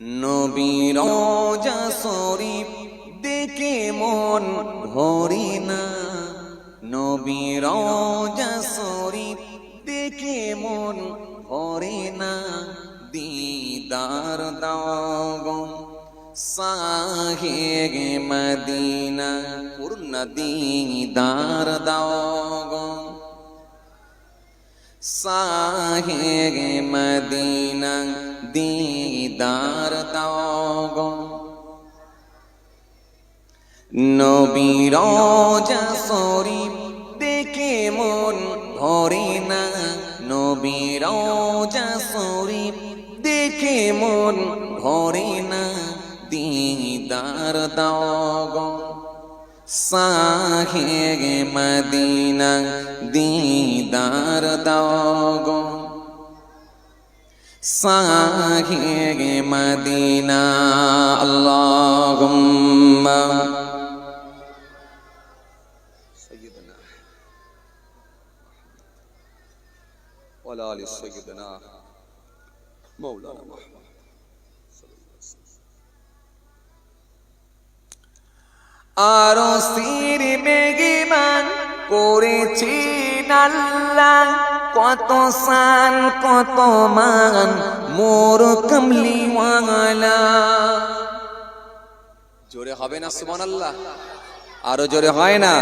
নবীর শরীফ দেখে মন ভরি না। নবীর শরীফ দেখে মন ভরে না। দিদার দাও সাহে মদিনা, পূর্ণ দিদার দাও সাহে মদিনা দিদার দাও নবীর শরীফ দেখে মন ভরে না। নবীর শরীফ দেখে মন ভরে না। দিদার দাও সাহে মদিনা, দিদার দাও সাহে মদিনা আল্লাহুম্মা سيدنا وعلى آل سيدنا مولانا محمد আরো সির বেগিমান করেছি আল্লাহ কত সান কত মান মোর কমলিওয়ালা। জোরে হবে না সুবহান আল্লাহ আরও জোরে হয় না?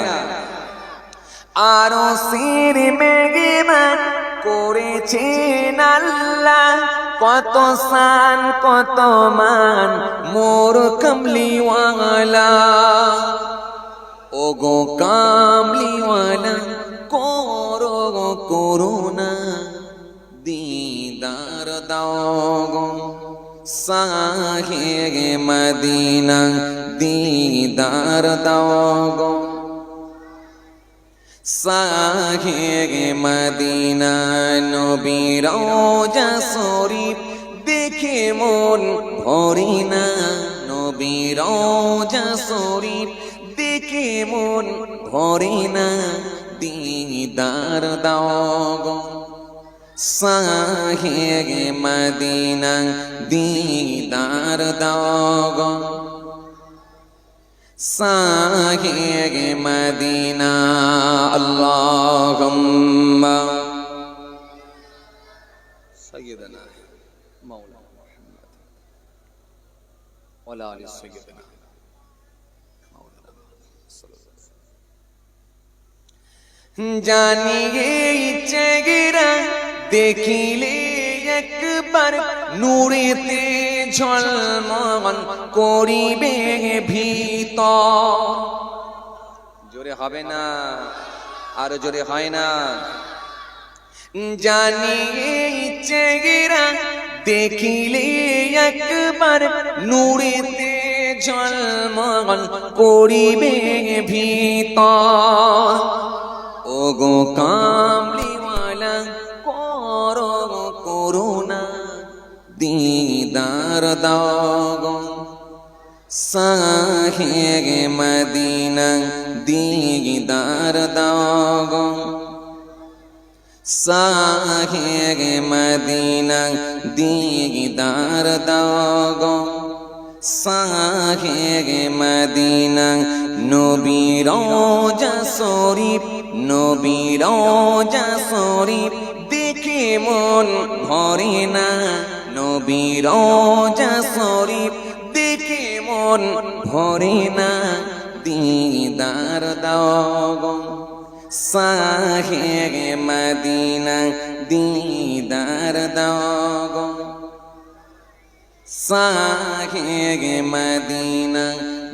আরও সির বেগিমান করেছি আল্লাহ কত সান কত মান মোর কমলিওয়ালা। ও গো কামলিওয়ালা। করুণা দিদার দাও গো সাহে মদিনা দিদার দাও সাহে মদিনা নবীর শরীফ দেখে মন ভরি না। নবীর শরীফ দেখে মন ভরি না। দিদার দাও গো সাহেগে মদিনা দিদার দাও গো সাহেগে মদিনা আল্লাহুম্মা জানিয়ে চেগেরা দেখিলে একবার নূরেতে ঝলমল করিবে ভীত জোরে হবে না আর জোরে হয় না জানিয়ে চেগেরা দেখিলে একবার নূরেতে ঝলমল করিবে ভীত গো কামলিওয়ালা, কর করুণা, দিদার দাও সাহে মদিনা, দিদার দাও সাহে মদিনা, দিদার দাও সাহে মদিনা নবীর শরীফ নবীর শরীফ দেখে মন ভরে না। নবীর শরীফ দেখে মন ভরে না। দিদার দাও সাহে মদিনা, দিদার দাও সাহে মদিনা,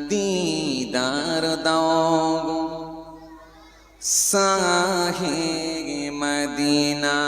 দিদার দাও সাহে মদিনা